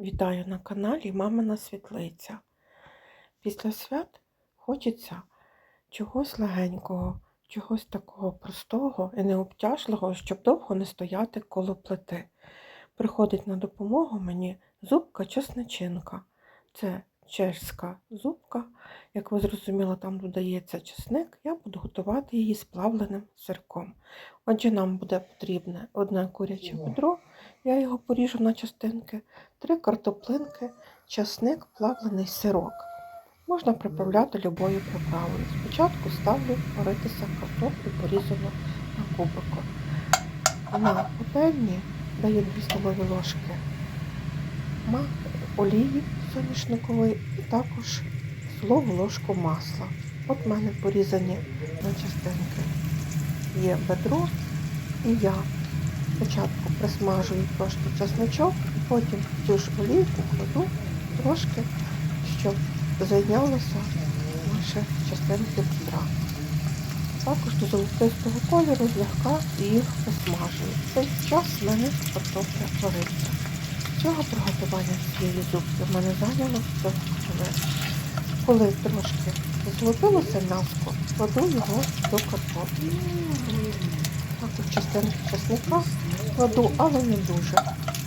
Вітаю на каналі Мамина Світлиця. Після свят хочеться чогось легенького, чогось такого простого і необтяжливого, щоб довго не стояти коло плити. Приходить на допомогу мені зубка чесничинка. Це чешська зубка. Як ви зрозуміли, там додається чесник. Я буду готувати її з плавленим сирком. Отже, нам буде потрібне одне куряче бедро, я його поріжу на частинки, три картоплинки, часник, плавлений сирок. Можна приправляти любою приправою. Спочатку ставлю варитися картоплю порізану на кубику. На пательні даю 2 столові ложки олії соняшникової і також столову ложку масла. От в мене порізані на частинки є бедро і я спочатку присмажую трошки чесночок, потім цю ж олійку кладу трошки, щоб зайнялося наші частинки бедра. Також до золотистого кольору злегка їх посмажую. Цей час в мене картопля вариться. Цього приготування цієї зубки в мене зайняло 5 хвилин. Коли трошки злопилося м'яско, кладу його до картоплі. Також частинки чесника кладу, але не дуже.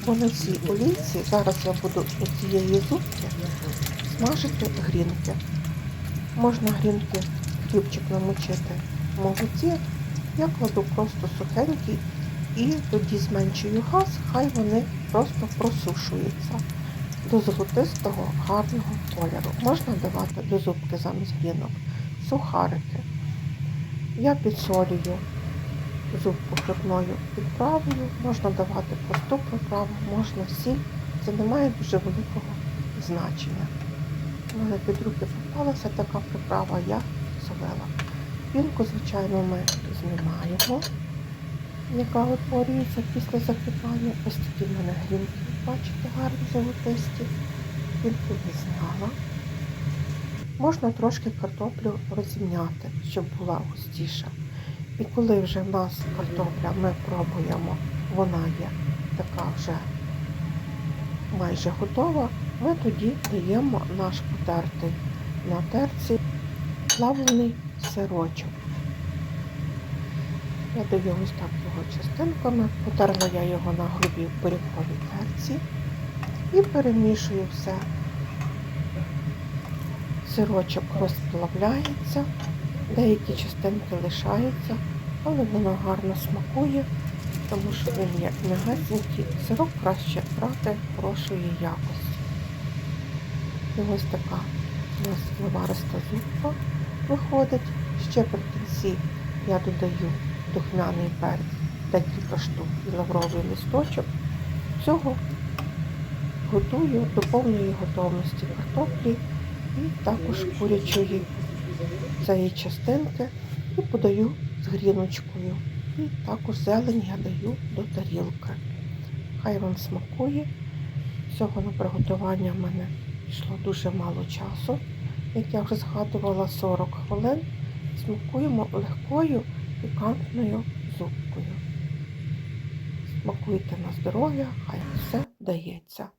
Бо на цій олійці зараз я буду у цієї зубки смажити грінки. Можна грінки хлібчик намочити в молоці. Я кладу просто сухенький і тоді зменшую газ, хай вони просто просушуються до золотистого гарного кольору. Можна давати до зубки замість грінок сухарики. Я підсолюю зубку грибною підправою, можна давати просту приправу, можна сіль. Це не має дуже великого значення. Мене під руки попалася така приправа, я солила. Пінку, звичайно, ми знімаємо, яка утворюється після закипання. Ось такі в мене грінки, бачите, гарні золотисті. Не зняла. Можна трошки картоплю розімняти, щоб була густіша. І коли вже в нас картопля, ми пробуємо, вона є така вже майже готова, ми тоді даємо наш потертий на терці плавлений сирочок. Я даю ось так його частинками, потерла я його на грубій буряковій терці і перемішую все. Сирочок розплавляється, деякі частинки лишаються, але воно гарно смакує, тому що він є м'ягесенький, сирок краще брати хорошої якості. І ось така у нас навариста зубка виходить. Ще при кінці я додаю духмяний перець, декілька штук і лавровий листочок. Цього готую до повної готовності картоплі і також курячої цієї частинки і подаю з гріночкою. І також зелень я даю до тарілки. Хай вам смакує. Всього на приготування в мене пішло дуже мало часу. Як я вже згадувала 40 хвилин. Смакуємо легкою пікантною зубкою. Смакуйте на здоров'я, хай все вдається.